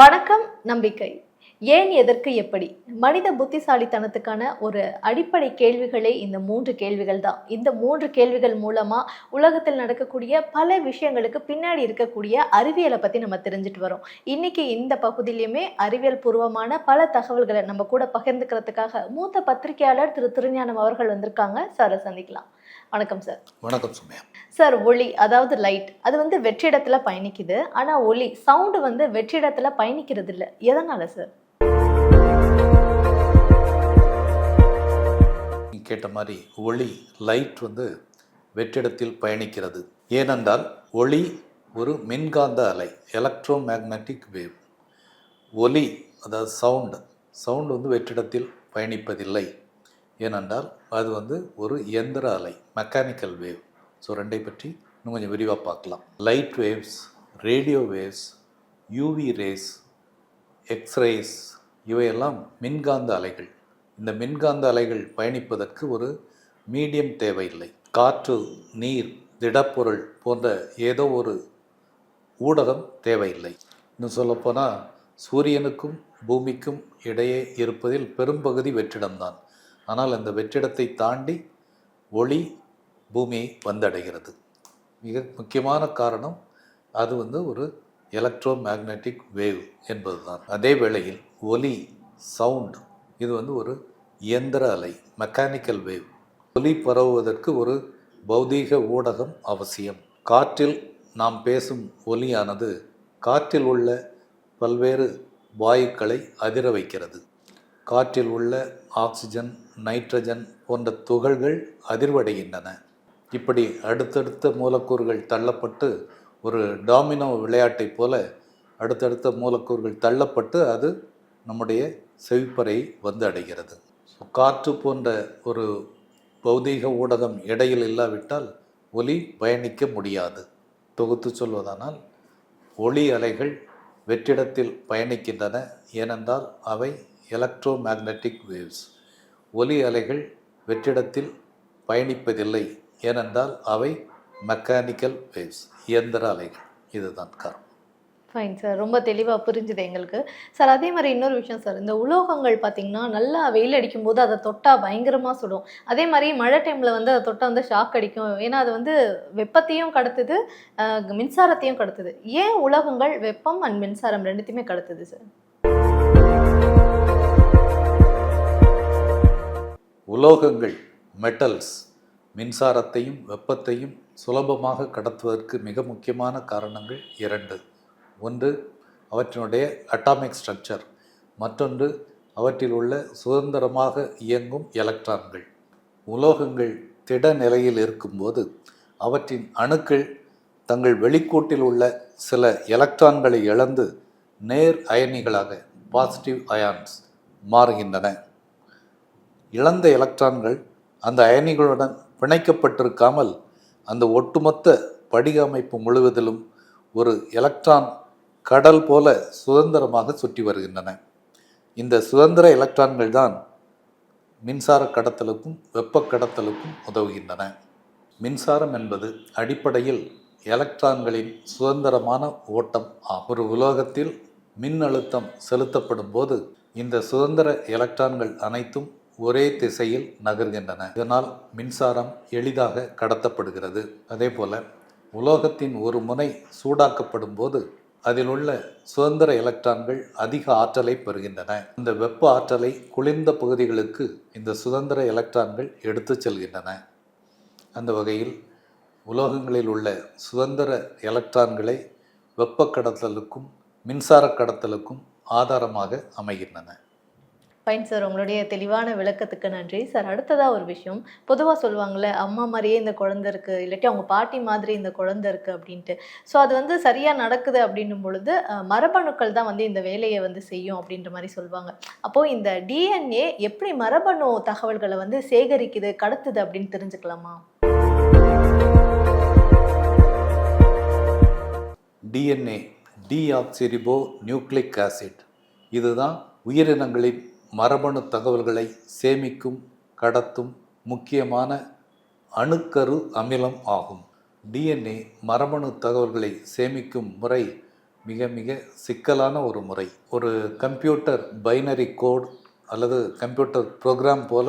வணக்கம் நம்பிக்கை. ஏன் எதற்கு எப்படி? மனித புத்திசாலித்தனத்துக்கான ஒரு அடிப்படை கேள்விகளே இந்த மூன்று கேள்விகள் தான். இந்த மூன்று கேள்விகள் மூலமாக உலகத்தில் நடக்கக்கூடிய பல விஷயங்களுக்கு பின்னாடி இருக்கக்கூடிய அறிவியலை பற்றி நம்ம தெரிஞ்சுட்டு வரோம். இன்னைக்கு இந்த பகுதியிலையுமே அறிவியல் பூர்வமான பல தகவல்களை நம்ம கூட பகிர்ந்துக்கிறதுக்காக மூத்த பத்திரிகையாளர் திரு திருஞானம் அவர்கள் வந்திருக்காங்க. சாரை சந்திக்கலாம். வணக்கம் சார் வணக்கம் சுமையா. சார் ஒளி அதாவது லைட் அது வந்து வெற்றிடத்துல பயணிக்குது. ஆனா ஒளி சவுண்டு வந்து வெற்றிடத்துல பயணிக்கிறது இல்ல. எதனால சார் கேட்ட மாதிரி ஒளி லைட் வந்து வெற்றிடத்தில் பயணிக்கிறது. ஏனென்றால் ஒளி ஒரு மின்காந்த அலை எலக்ட்ரோ மேக்னட்டிக் வேவ் ஒலி அதாவது சவுண்டு சவுண்டு வந்து வெற்றிடத்தில் பயணிப்பதில்லை. ஏனென்றால் அது வந்து ஒரு இயந்திர அலை மெக்கானிக்கல் வேவ் ஸோ ரெண்டை பற்றி இன்னும் கொஞ்சம் விரிவாக பார்க்கலாம். Light waves radio waves UV rays x rays இவையெல்லாம் மின்காந்த அலைகள். இந்த மின்காந்த அலைகள் பயணிப்பதற்கு ஒரு மீடியம் தேவையில்லை. காற்று நீர் திடப்பொருள் போன்ற ஏதோ ஒரு ஊடகம் தேவையில்லை. இன்னும் சொல்லப்போனால் சூரியனுக்கும் பூமிக்கும் இடையே இருப்பதில் பெரும்பகுதி வெற்றிடம்தான். ஆனால் அந்த வெற்றிடத்தை தாண்டி ஒளி பூமியை வந்தடைகிறது. மிக முக்கியமான காரணம் அது வந்து ஒரு எலக்ட்ரோ மேக்னெட்டிக் வேவ் என்பதுதான். அதே வேளையில் ஒலி சவுண்ட் இது வந்து ஒரு இயந்திர அலை மெக்கானிக்கல் வேவ் ஒலி பரவுவதற்கு ஒரு பௌதீக ஊடகம் அவசியம். காற்றில் நாம் பேசும் ஒலியானது காற்றில் உள்ள பல்வேறு வாயுக்களை அதிர வைக்கிறது. காற்றில் உள்ள ஆக்சிஜன் நைட்ரஜன் போன்ற துகள்கள் அதிர்வடைகின்றன. இப்படி அடுத்தடுத்த மூலக்கூறுகள் தள்ளப்பட்டு ஒரு டாமினோ விளையாட்டைப் போல அடுத்தடுத்த மூலக்கூறுகள் தள்ளப்பட்டு அது நம்முடைய செவிப்பறை வந்து அடைகிறது. காற்று போன்ற ஒரு பௌதீக ஊடகம் இடையில் இல்லாவிட்டால் ஒலி பயணிக்க முடியாது. தொகுத்து சொல்வதானால் ஒளி அலைகள் வெற்றிடத்தில் பயணிக்கின்றன. ஏனென்றால் அவை எலக்ட்ரோ மேக்னட்டிக் வேவ்ஸ் ஒலி அலைகள் வெற்றிடத்தில் பயணிப்பதில்லை ஏனென்றால் அவை மெக்கானிக்கல் வேவ்ஸ் இயந்திர அலைகள். இதுதான் காரணம் ஃபைன் சார் ரொம்ப தெளிவாக புரிஞ்சுது எங்களுக்கு. சார் அதே மாதிரி இன்னொரு விஷயம் சார் இந்த உலோகங்கள் பார்த்தீங்கன்னா நல்லா வெயில் அடிக்கும் போது அதை தொட்டால் பயங்கரமாக சுடும். அதே மாதிரி மழை டைமில் வந்து அதை தொட்டால் வந்து ஷாக் அடிக்கும். ஏன்னா அது வந்து வெப்பத்தையும் கடத்துது மின்சாரத்தையும் கடத்துது. ஏன் உலோகங்கள் வெப்பம் அண்ட் மின்சாரம் ரெண்டுத்தையுமே கடத்துது சார் உலோகங்கள் மெட்டல்ஸ் மின்சாரத்தையும் வெப்பத்தையும் சுலபமாக கடத்துவதற்கு மிக முக்கியமான காரணங்கள் இரண்டு. ஒன்று அவற்றினுடைய அட்டாமிக் ஸ்ட்ரக்சர் மற்றொன்று அவற்றில் உள்ள சுதந்திரமாக இயங்கும் எலக்ட்ரான்கள் உலோகங்கள் திட நிலையில் இருக்கும்போது அவற்றின் அணுக்கள் தங்கள் வெளிக்கூட்டில் உள்ள சில எலக்ட்ரான்களை இழந்து நேர் அயனிகளாக பாசிட்டிவ் அயான்ஸ் மாறுகின்றன. இழந்த எலக்ட்ரான்கள் அந்த அயனிகளுடன் பிணைக்கப்பட்டிருக்காமல் அந்த ஒட்டுமொத்த படிக அமைப்பு முழுவதிலும் ஒரு எலக்ட்ரான் கடல் போல சுதந்திரமாக சுற்றி வருகின்றன. இந்த சுதந்திர எலக்ட்ரான்கள் தான் மின்சார கடத்தலுக்கும் வெப்ப கடத்தலுக்கும் உதவுகின்றன. மின்சாரம் என்பது அடிப்படையில் எலக்ட்ரான்களின் சுதந்திரமான ஓட்டம் ஆகும். ஒரு உலோகத்தில் மின் அழுத்தம் செலுத்தப்படும் போது இந்த சுதந்திர எலக்ட்ரான்கள் அனைத்தும் ஒரே திசையில் நகர்கின்றன. இதனால் மின்சாரம் எளிதாக கடத்தப்படுகிறது. அதே போல உலோகத்தின் ஒரு முனை சூடாக்கப்படும் போது அதில் உள்ள சுதந்திர எலக்ட்ரான்கள் அதிக ஆற்றலை பெறுகின்றன. இந்த வெப்ப ஆற்றலை குளிர்ந்த பகுதிகளுக்கு இந்த சுதந்திர எலக்ட்ரான்கள் எடுத்துச் செல்கின்றன. அந்த வகையில் உலோகங்களில் உள்ள சுதந்திர எலக்ட்ரான்களை வெப்ப கடத்தலுக்கும் மின்சார கடத்தலுக்கும் ஆதாரமாக அமைகின்றன. ஃபைன் சார் உங்களுடைய தெளிவான விளக்கத்துக்கு நன்றி. சார் அடுத்ததாக ஒரு விஷயம். பொதுவாக சொல்லுவாங்கள்ல அம்மா மாதிரியே இந்த குழந்தை இருக்குது இல்லாட்டி அவங்க பாட்டி மாதிரி இந்த குழந்தை இருக்குது அப்படின்ட்டு. ஸோ அது வந்து சரியாக நடக்குது அப்படின்னும் பொழுது மரபணுக்கள் தான் வந்து இந்த வேலையை வந்து செய்யும் அப்படின்ற மாதிரி சொல்லுவாங்க. அப்போது இந்த டிஎன்ஏ எப்படி மரபணு தகவல்களை வந்து சேகரிக்குது கடத்துது அப்படின்னு தெரிஞ்சுக்கலாமா? டிஎன்ஏ டிஆக்சிரிபோ நியூக்ளிக் ஆசிட் இதுதான் உயிரினங்களின் மரபணு தகவல்களை சேமிக்கும் கடத்தும் முக்கியமான அணுக்கரு அமிலம் ஆகும். டிஎன்ஏ மரபணு தகவல்களை சேமிக்கும் முறை மிக மிக சிக்கலான ஒரு முறை. ஒரு கம்ப்யூட்டர் பைனரி கோட் அல்லது கம்ப்யூட்டர் ப்ரோக்ராம் போல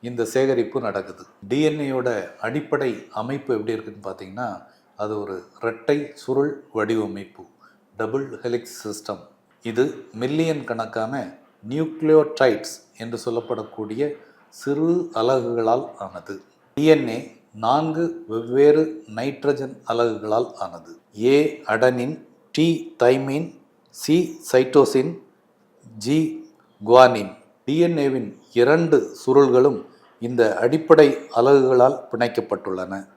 இந்த சேகரிப்பு நடக்குது. டிஎன்ஏயோட அடிப்படை அமைப்பு எப்படி இருக்குன்னு பார்த்தீங்கன்னா அது ஒரு இரட்டை சுருள் வடிவமைப்பு டபுள் ஹெலிக்ஸ் சிஸ்டம். இது மில்லியன் கணக்கான நியூக்ளியோடைட்ஸ் என்று சொல்லப்படக்கூடிய சிறு அலகுகளால் ஆனது. டிஎன்ஏ நான்கு வெவ்வேறு நைட்ரஜன் அலகுகளால் ஆனது. A adenine T thymine C cytosine G guanine. டிஎன்ஏவின் இரண்டு சுருள்களும் இந்த அடிப்படை அலகுகளால் பிணைக்கப்பட்டுள்ளன.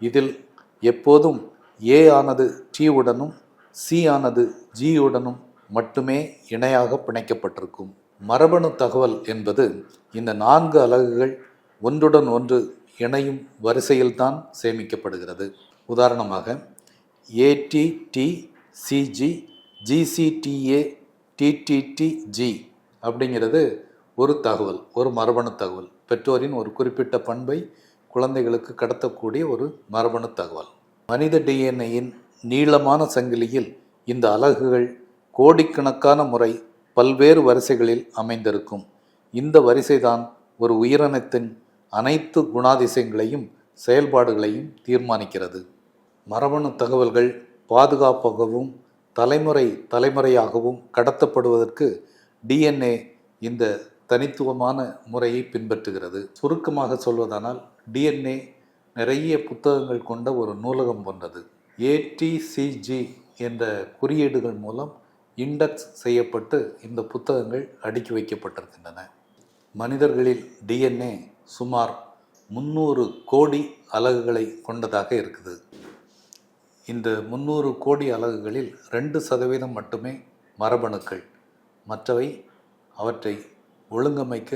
இதில் எப்போதும் ஏ ஆனது டி உடனும் சி ஆனது ஜி உடனும் மட்டுமே இணையாக பிணைக்கப்பட்டிருக்கும். மரபணு தகவல் என்பது இந்த நான்கு அலகுகள் ஒன்றுடன் ஒன்று இணையும் வரிசையில்தான் சேமிக்கப்படுகிறது. உதாரணமாக ஏடிடி சிஜி ஜிசிடிஏ டிடிடிஜி அப்படிங்கிறது ஒரு தகவல் ஒரு மரபணு தகவல். பெற்றோரின் ஒரு குறிப்பிட்ட பண்பை குழந்தைகளுக்கு கடத்தக்கூடிய ஒரு மரபணு தகவல். மனித டிஎன்ஏயின் நீளமான சங்கிலியில் இந்த அலகுகள் கோடிக்கணக்கான முறை பல்வேறு வரிசைகளில் அமைந்திருக்கும். இந்த வரிசைதான் ஒரு உயிரினத்தின் அனைத்து குணாதிசயங்களையும் செயல்பாடுகளையும் தீர்மானிக்கிறது. மரபணு தகவல்கள் பாதுகாப்பாகவும் தலைமுறை தலைமுறையாகவும் கடத்தப்படுவதற்கு டிஎன்ஏ இந்த தனித்துவமான முறையை பின்பற்றுகிறது. சுருக்கமாக சொல்வதானால் டிஎன்ஏ நிறைய புத்தகங்கள் கொண்ட ஒரு நூலகம் போன்றது. ஏடிசிஜி என்ற குறியீடுகள் மூலம் இண்டெக்ஸ் செய்யப்பட்டு இந்த புத்தகங்கள் அடுக்கி வைக்கப்பட்டிருக்கின்றன. மனிதர்களில் டிஎன்ஏ சுமார் முந்நூறு கோடி அலகுகளை கொண்டதாக இருக்குது. இந்த முந்நூறு கோடி அலகுகளில் ரெண்டு சதவீதம் மட்டுமே மரபணுக்கள். மற்றவை அவற்றை ஒழுங்கமைக்க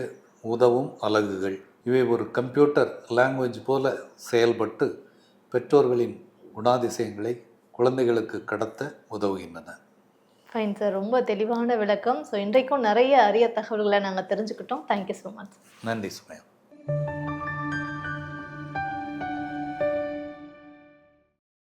உதவும் அலகுகள். இவை ஒரு கம்ப்யூட்டர் லாங்குவேஜ் போல செயல்பட்டு பெற்றோர்களின் குணாதிசயங்களை குழந்தைகளுக்கு கடத்த உதவுகின்றன. ஃபைன் சார் ரொம்ப தெளிவான விளக்கம். ஸோ இன்றைக்கும் நிறைய அரிய தகவல்களை நாங்கள் தெரிஞ்சுக்கிட்டோம். தேங்க்யூ ஸோ மச் நன்றி சுமையா.